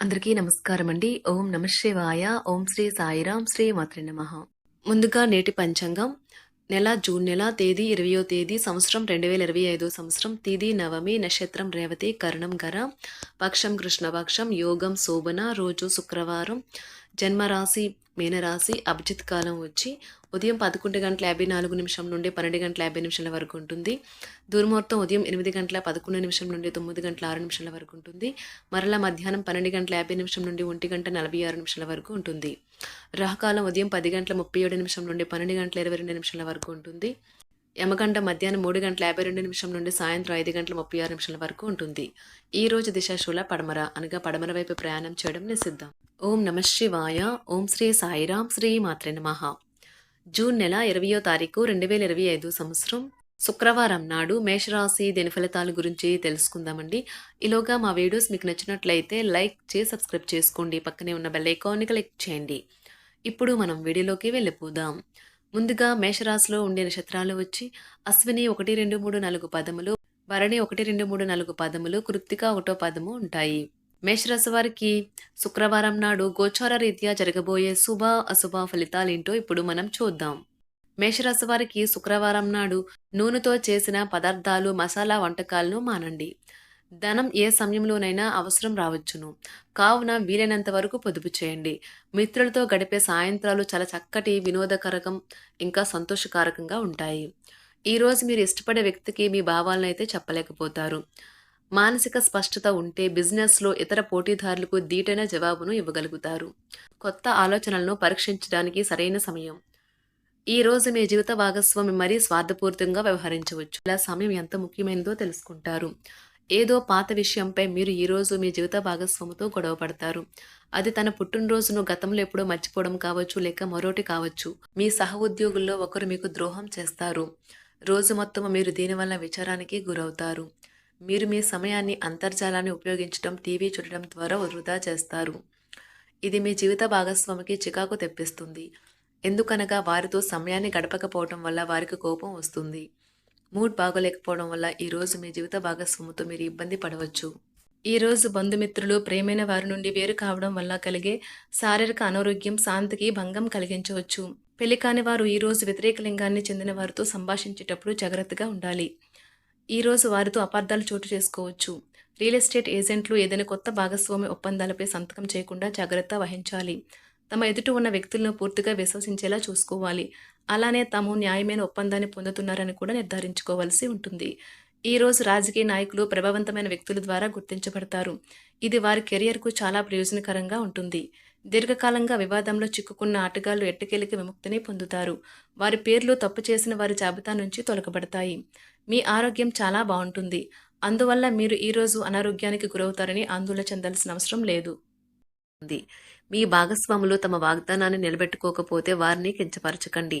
అందరికీ నమస్కారం అండి ఓం నమశివాయ ఓం శ్రీ సాయిరాం. శ్రీ మాత్రి నమ. ముందుగా నేటి పంచాంగం. నెల జూన్ నెల తేదీ ఇరవయో తేదీ సంవత్సరం రెండు వేల ఇరవై ఐదో సంవత్సరం. తేదీ నవమి నక్షత్రం రేవతి కరణం గర. పక్షం కృష్ణపక్షం. యోగం శోభన. రోజు శుక్రవారం. జన్మరాశి మీనరాశి అభిజిత్ కాలం వచ్చి ఉదయం పదకొండు గంటల యాభై నాలుగు నిమిషం నుండి పన్నెండు గంటల యాభై నిమిషాల వరకు ఉంటుంది. దుర్ముహూర్తం ఉదయం ఎనిమిది గంటల పదకొండు నిమిషం నుండి తొమ్మిది గంటల ఆరు నిమిషాల వరకు ఉంటుంది. మరలా మధ్యాహ్నం పన్నెండు గంటల యాభై నిమిషం నుండి ఒంటి గంట నలభై ఆరు నిమిషాల వరకు ఉంటుంది. రాహకాలం ఉదయం పది గంటల ముప్పై ఏడు నిమిషం నుండి పన్నెండు గంటల ఇరవై రెండు నిమిషాల వరకు ఉంటుంది. యమగంట మధ్యాహ్నం మూడు గంటల యాభై రెండు నిమిషం నుండి సాయంత్రం ఐదు గంటల ముప్పై ఆరు నిమిషాల వరకు ఉంటుంది. ఈ రోజు దిశాశూల పడమర అనగా పడమర వైపు ప్రయాణం చేయడం నిషిద్ధం. ఓం నమ శివాయ ఓం శ్రీ సాయిరాం శ్రీ మాత్రే నమః. జూన్ నెల ఇరవయో తారీఖు రెండు వేల ఇరవై ఐదు సంవత్సరం. శుక్రవారం నాడు మేషరాశి దిన ఫలితాల గురించి తెలుసుకుందామండి. ఈలోగా మా వీడియోస్ మీకు నచ్చినట్లయితే లైక్ చేసి సబ్స్క్రైబ్ చేసుకోండి. పక్కనే ఉన్న బెల్ ఐకాన్ని క్లిక్ చేయండి. ఇప్పుడు మనం వీడియోలోకి వెళ్ళిపోదాం. ముందుగా మేషరాశిలో ఉండే నక్షత్రాలు వచ్చి అశ్విని ఒకటి రెండు మూడు నాలుగు పదములు భరణి ఒకటి రెండు మూడు నాలుగు పదములు కృత్తిక ఒకటో పదము ఉంటాయి. మేషరాశి వారికి శుక్రవారం నాడు గోచార రీత్యా జరగబోయే శుభ అశుభ ఫలితాలేంటో ఇప్పుడు మనం చూద్దాం. మేషరాశి వారికి శుక్రవారం నాడు నూనెతో చేసిన పదార్థాలు మసాలా వంటకాలను మానండి. ధనం ఏ సమయంలోనైనా అవసరం రావచ్చును. కావున వీలైనంత వరకు పొదుపు చేయండి. మిత్రులతో గడిపే సాయంత్రాలు చాలా చక్కటి వినోదకరకం ఇంకా సంతోషకారకంగా ఉంటాయి. ఈరోజు మీరు ఇష్టపడే వ్యక్తికి మీ భావాలను అయితే చెప్పలేకపోతారు. మానసిక స్పష్టత ఉంటే బిజినెస్లో ఇతర పోటీదారులకు దీటైన జవాబును ఇవ్వగలుగుతారు. కొత్త ఆలోచనలను పరీక్షించడానికి సరైన సమయం. ఈ రోజు మీ జీవిత భాగస్వామి మరీ స్వార్థపూరితంగా వ్యవహరించవచ్చు. ఇలా సమయం ఎంత ముఖ్యమైనదో తెలుసుకుంటారు. ఏదో పాత విషయంపై మీరు ఈ రోజు మీ జీవిత భాగస్వామితో గొడవ పడతారు. అది తన పుట్టినరోజును గతంలో ఎప్పుడో మర్చిపోవడం కావచ్చు లేక మరోటి కావచ్చు. మీ సహ ఉద్యోగుల్లో ఒకరు మీకు ద్రోహం చేస్తారు. రోజు మొత్తం మీరు దీనివల్ల విచారానికి గురవుతారు. మీరు మీ సమయాన్ని అంతర్జాలాన్ని ఉపయోగించడం టీవీ చూడటం ద్వారా వృధా చేస్తారు. ఇది మీ జీవిత భాగస్వామికి చికాకు తెప్పిస్తుంది. ఎందుకనగా వారితో సమయాన్ని గడపకపోవడం వల్ల వారికి కోపం వస్తుంది. మూడ్ బాగోలేకపోవడం వల్ల ఈరోజు మీ జీవిత భాగస్వామితో మీరు ఇబ్బంది పడవచ్చు. ఈ రోజు బంధుమిత్రులు ప్రేమైన వారి నుండి వేరు కావడం వల్ల కలిగే శారీరక అనారోగ్యం శాంతికి భంగం కలిగించవచ్చు. పెళ్ళి కాని వారు ఈరోజు వ్యతిరేక లింగాన్ని చెందిన వారితో సంభాషించేటప్పుడు జాగ్రత్తగా ఉండాలి. ఈరోజు వారితో అపార్థాలు చోటు చేసుకోవచ్చు. రియల్ ఎస్టేట్ ఏజెంట్లు ఏదైనా కొత్త భాగస్వామి ఒప్పందాలపై సంతకం చేయకుండా జాగ్రత్త వహించాలి. తమ ఎదుట ఉన్న వ్యక్తులను పూర్తిగా విశ్వసించేలా చూసుకోవాలి. అలానే తాము న్యాయమైన ఒప్పందాన్ని పొందుతున్నారని కూడా నిర్ధారించుకోవాల్సి ఉంటుంది. ఈ రోజు రాజకీయ నాయకులు ప్రభావవంతమైన వ్యక్తుల ద్వారా గుర్తించబడతారు. ఇది వారి కెరియర్కు చాలా ప్రయోజనకరంగా ఉంటుంది. దీర్ఘకాలంగా వివాదంలో చిక్కుకున్న ఆటగాళ్ళు ఎట్టకేలికి విముక్తిని పొందుతారు. వారి పేర్లు తప్పు చేసిన వారి జాబితా నుంచి తొలగబడతాయి. మీ ఆరోగ్యం చాలా బాగుంటుంది. అందువల్ల మీరు ఈరోజు అనారోగ్యానికి గురవుతారని ఆందోళన చెందాల్సిన అవసరం లేదు. ఉంది మీ భాగస్వాములు తమ వాగ్దానాన్ని నిలబెట్టుకోకపోతే వారిని కించపరచకండి.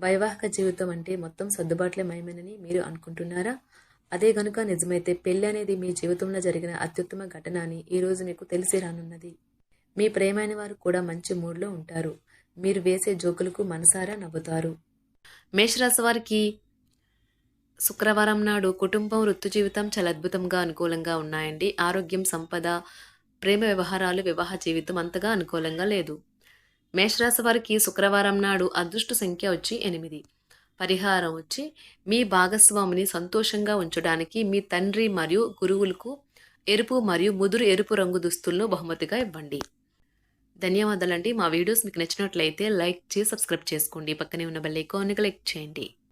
వైవాహిక జీవితం అంటే మొత్తం సర్దుబాట్లే మయమేనని మీరు అనుకుంటున్నారా? అదే గనుక నిజమైతే పెళ్ళి అనేది మీ జీవితంలో జరిగిన అత్యుత్తమ ఘటన అని ఈరోజు మీకు తెలిసి రానున్నది. మీ ప్రేమైన వారు కూడా మంచి మూడ్లో ఉంటారు. మీరు వేసే జోకులకు మనసారా నవ్వుతారు. మేషరాశి వారికి శుక్రవారం నాడు కుటుంబం వృత్తి జీవితం చాలా అద్భుతంగా అనుకూలంగా ఉన్నాయండి. ఆరోగ్యం సంపద ప్రేమ వ్యవహారాలు వివాహ జీవితం అంతగా అనుకూలంగా లేదు. మేషరాశి వారికి శుక్రవారం నాడు అదృష్ట సంఖ్య వచ్చి ఎనిమిది. పరిహారం వచ్చి మీ భాగస్వామిని సంతోషంగా ఉంచడానికి మీ తండ్రి మరియు గురువులకు ఎరుపు మరియు ముదురు ఎరుపు రంగు దుస్తులను బహుమతిగా ఇవ్వండి. ధన్యవాదాలండి. మా వీడియోస్ మీకు నచ్చినట్లయితే లైక్ చేసి సబ్స్క్రైబ్ చేసుకోండి. పక్కనే ఉన్న బెల్ ఐకాన్ని క్లిక్ చేయండి.